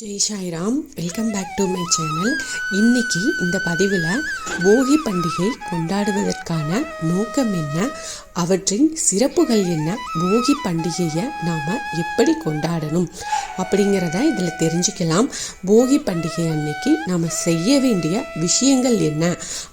Jai Sairam welcome back to my channel இன்னைக்கு இந்த பதிவில் போகி பண்டிகை கொண்டாடுவதற்கான நோக்கம் என்ன? அவற்றின் சிறப்புகள் என்ன? போகி பண்டிகையை நாம் எப்படி கொண்டாடணும்? அப்படிங்கிறத இதில் தெரிஞ்சுக்கலாம். போகி பண்டிகை அன்னைக்கு நாம் செய்ய வேண்டிய விஷயங்கள் என்ன?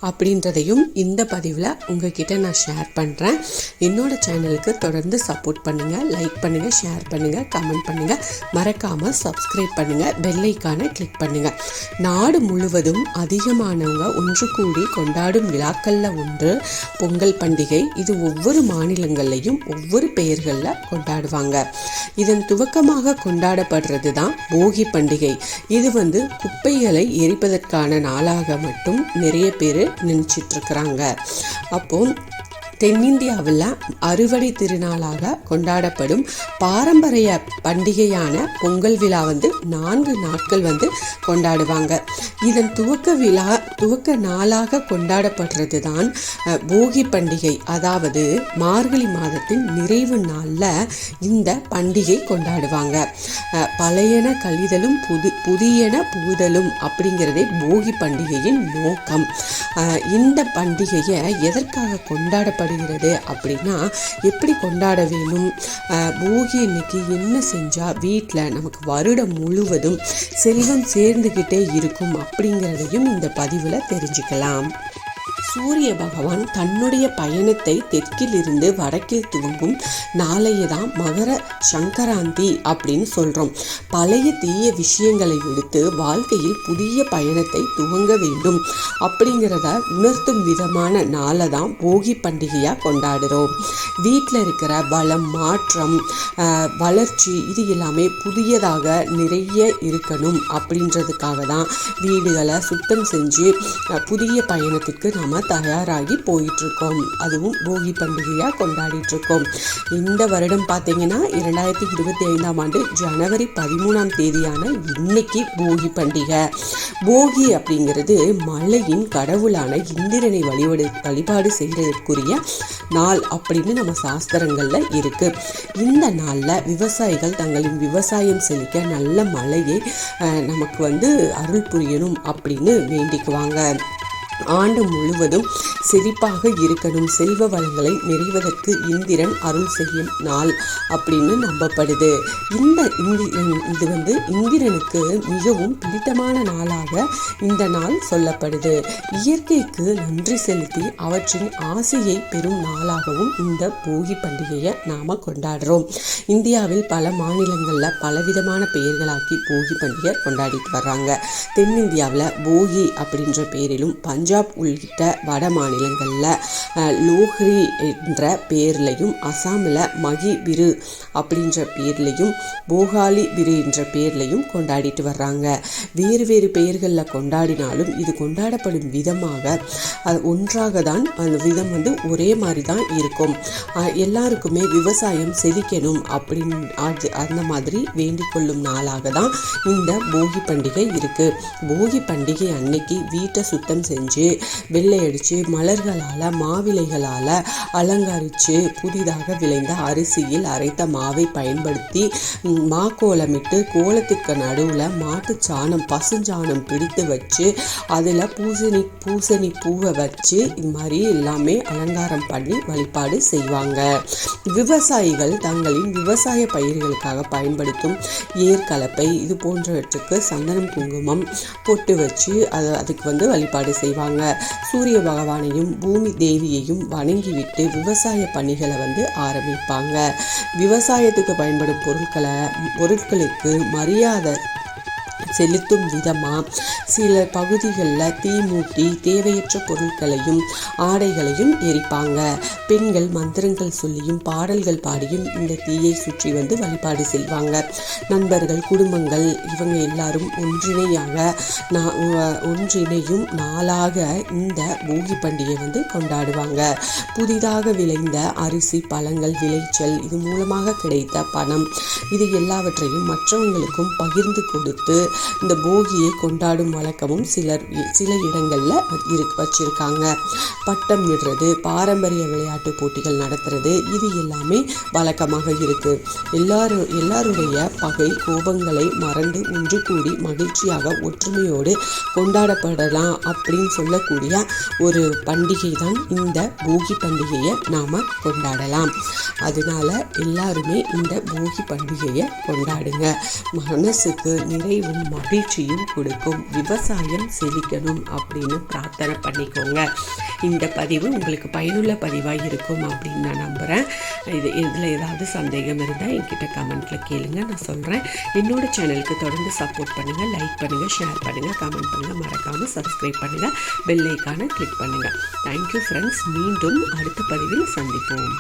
அப்படின்றதையும் இந்த பதிவில் உங்ககிட்ட நான் ஷேர் பண்ணுறேன் என்னோட சேனலுக்கு தொடர்ந்து சப்போர்ட் பண்ணுங்கள் லைக் பண்ணுங்கள் ஷேர் பண்ணுங்கள் கமெண்ட் பண்ணுங்கள் மறக்காமல் சப்ஸ்கிரைப் பண்ணுங்கள் பெல் கிளிக் பண்ணுங்கள் நாடு முழுவதும் அதிகமானவங்க ஒன்று கூடி கொண்டாடும் விழாக்களில் ஒன்று பொங்கல் பண்டிகை. இது ஒவ்வொரு மாநிலங்கள்லையும் ஒவ்வொரு பெயர்களில் கொண்டாடுவாங்க. இதன் துவக்கமாக கொண்டாடப்படுறது தான் போகி பண்டிகை. இது வந்து குப்பைகளை எரிப்பதற்கான நாளாக மட்டும் நிறைய பேர் நினச்சிட்ருக்குறாங்க. அப்போது அப்போ தென்னிந்தியாவில் அறுவடை திருநாளாக கொண்டாடப்படும் பாரம்பரிய பண்டிகையான பொங்கல் விழா வந்து நான்கு நாட்கள் வந்து கொண்டாடுவாங்க. இதன் துவக்க விழா துவக்க நாளாக கொண்டாடப்படுறது தான் போகி பண்டிகை. அதாவது மார்கழி மாதத்தின் நிறைவு நாளில் இந்த பண்டிகை கொண்டாடுவாங்க. பழையன கழிதலும் புது புதியன புகுதலும் அப்படிங்கிறதே போகி பண்டிகையின் நோக்கம். இந்த பண்டிகையை எதற்காக கொண்டாடப்படுகிறது அப்படின்னா எப்படி கொண்டாட வேணும் போகி இன்னைக்கு என்ன செஞ்சால் வீட்டில் நமக்கு வருடம் முழுவதும் செல்வம் சேர்ந்துக்கிட்டே இருக்கும் அப்படிங்கிறதையும் இந்த பதிவில் தெரிஞ்சுக்கலாம். சூரிய பகவான் தன்னுடைய பயணத்தை தெற்கிலிருந்து வடக்கில் துவங்கும் நாளைய தான் மகர சங்கராந்தி அப்படின்னு சொல்கிறோம் பழைய தீய விஷயங்களை எடுத்து வாழ்க்கையில் புதிய பயணத்தை துவங்க வேண்டும். அப்படிங்கிறத உணர்த்தும் விதமான நாளை தான் போகி பண்டிகையாக கொண்டாடுறோம். வீட்டில் இருக்கிற வளம் மாற்றம் வளர்ச்சி இது எல்லாமே புதியதாக நிறைய இருக்கணும் அப்படின்றதுக்காக தான் வீடுகளை சுத்தம் செஞ்சு புதிய பயணத்திற்கு நாம் தயாராகி போயிட்டுருக்கோம். அதுவும் போகி பண்டிகையாக கொண்டாடிட்டுருக்கோம். இந்த வருடம் பார்த்தீங்கன்னா இரண்டாயிரத்தி இருபத்தி ஐந்தாம் ஆண்டு ஜனவரி பதிமூணாம் தேதியான இன்னைக்கு போகி பண்டிகை. போகி அப்படிங்கிறது மலையின் கடவுளான இந்திரனை வழிபடு வழிபாடு செய்கிறதற்குரிய நாள் அப்படின்னு நம்ம சாஸ்திரங்களில் இருக்குது இந்த நாளில் விவசாயிகள் தங்களின் விவசாயம் செழிக்க நல்ல மழையை நமக்கு வந்து அருள் புரியணும் அப்படின்னு வேண்டிக்குவாங்க. ஆண்டு முழுவதும் செழிப்பாக இருக்கணும். செல்வ வளங்களை நிறைவதற்கு இந்திரன் அருள் செய்யும் நாள் அப்படின்னு நம்பப்படுது. இந்த இது வந்து இந்திரனுக்கு மிகவும் பிடித்தமான நாளாக இந்த நாள் சொல்லப்படுது. இயற்கைக்கு நன்றி செலுத்தி அவற்றின் ஆசையை பெறும் நாளாகவும் இந்த போகி பண்டிகையை நாம கொண்டாடுறோம். இந்தியாவில் பல மாநிலங்களில் பலவிதமான பெயர்களாக்கி போகி பண்டிகை கொண்டாடிட்டு வர்றாங்க. தென்னிந்தியாவில் போகி அப்படின்ற பெயரிலும் பஞ்சாப் உள்ளிட்ட வட மாநிலங்களில் லோஹ்ரி என்ற பேர்லையும் அசாமில் மகி பிரு அப்படின்ற பேர்லையும் போகாலி பிரு என்ற பேர்லையும் கொண்டாடிட்டு வர்றாங்க. வேறு வேறு பெயர்களில் கொண்டாடினாலும் இது கொண்டாடப்படும் விதமாக அது ஒன்றாக தான் அந்த விதம் வந்து ஒரே மாதிரி தான் இருக்கும் எல்லாருக்குமே விவசாயம் செழிக்கணும் அப்படின்னு அது அந்த மாதிரி வேண்டிக் கொள்ளும் நாளாக தான் இந்த போகி பண்டிகை இருக்குது போகி பண்டிகை அன்னைக்கு வீட்டை சுத்தம் செஞ்சு வெள்ளை அடித்து மலர்களால் மாவிலைகளால் அலங்கரித்து புதிதாக விளைந்த அரிசியில் அரைத்த மாவை பயன்படுத்தி மா கோலமிட்டு கோலத்திற்கு நடுவில் மாட்டுச்சாணம் பசுஞ்சாணம் பிடித்து வச்சு அதில் பூசணி பூசணி பூவை வச்சு இது மாதிரி எல்லாமே அலங்காரம் பண்ணி வழிபாடு செய்வாங்க. விவசாயிகள் தங்களின் விவசாய பயிர்களுக்காக பயன்படுத்தும் ஏர்கலப்பை இது போன்றவற்றுக்கு சந்தனம் குங்குமம் பொட்டு வச்சு அது அதுக்கு வந்து வழிபாடு செய்வாங்க. சூரிய பகவானையும் பூமி தேவியையும் வணங்கிவிட்டு விவசாய பணிகளை வந்து ஆரம்பிப்பாங்க. விவசாயத்துக்கு பயன்படும் பொருட்களை பொருட்களுக்கு மரியாதை செலுத்தும் விதமாக சில பகுதிகளில் தீ மூட்டி தேவையற்ற பொருட்களையும் ஆடைகளையும் எரிப்பாங்க. பெண்கள் மந்திரங்கள் சொல்லியும் பாடல்கள் பாடியும் இந்த தீயை சுற்றி வந்து வழிபாடு செய்வாங்க. நண்பர்கள் குடும்பங்கள் இவங்க எல்லாரும் ஒன்றிணையாக ஒன்றிணையும் நாளாக இந்த போகி பண்டிகை வந்து கொண்டாடுவாங்க. புதிதாக விளைந்த அரிசி பழங்கள் விளைச்சல் இது மூலமாக கிடைத்த பணம். இது எல்லாவற்றையும் மற்றவங்களுக்கும் பகிர்ந்து கொடுத்து இந்த போகியை கொண்டாடும் வழக்கமும் சிலர் சில இடங்களில் இரு வச்சுருக்காங்க. பட்டம் விடுறது பாரம்பரிய விளையாட்டு போட்டிகள் நடத்துறது இது எல்லாமே வழக்கமாக இருக்குது எல்லாரும் எல்லாருடைய பகை கோபங்களை மறந்து ஒன்று கூடி மகிழ்ச்சியாக ஒற்றுமையோடு கொண்டாடப்படலாம் அப்படின்னு சொல்லக்கூடிய ஒரு பண்டிகை தான் இந்த போகி பண்டிகையை நாம் கொண்டாடலாம். அதனால எல்லாருமே இந்த போகி பண்டிகையை கொண்டாடுங்க. மனசுக்கு நிறைவும் மகிழ்ச்சியும் கொடுக்கும். விவசாயம் செழிக்கணும் அப்படின்னு பிரார்த்தனை பண்ணிக்கோங்க. இந்த பதிவு உங்களுக்கு பயனுள்ள பதிவாக இருக்கும் அப்படின்னு நான் நம்புகிறேன் இது இதில் ஏதாவது சந்தேகம் இருந்தால் என்கிட்ட கமெண்ட்டில் கேளுங்க. நான் சொல்கிறேன் என்னோடய சேனலுக்கு தொடர்ந்து சப்போர்ட் பண்ணுங்கள் லைக் பண்ணுங்கள் ஷேர் பண்ணுங்கள் கமெண்ட் பண்ணுங்கள் மறக்காமல் சப்ஸ்கிரைப் பண்ணுங்கள் பெல் ஐக்கானை கிளிக் பண்ணுங்கள் தேங்க்யூ ஃப்ரெண்ட்ஸ் மீண்டும் அடுத்த பதிவில் சந்திப்போம்.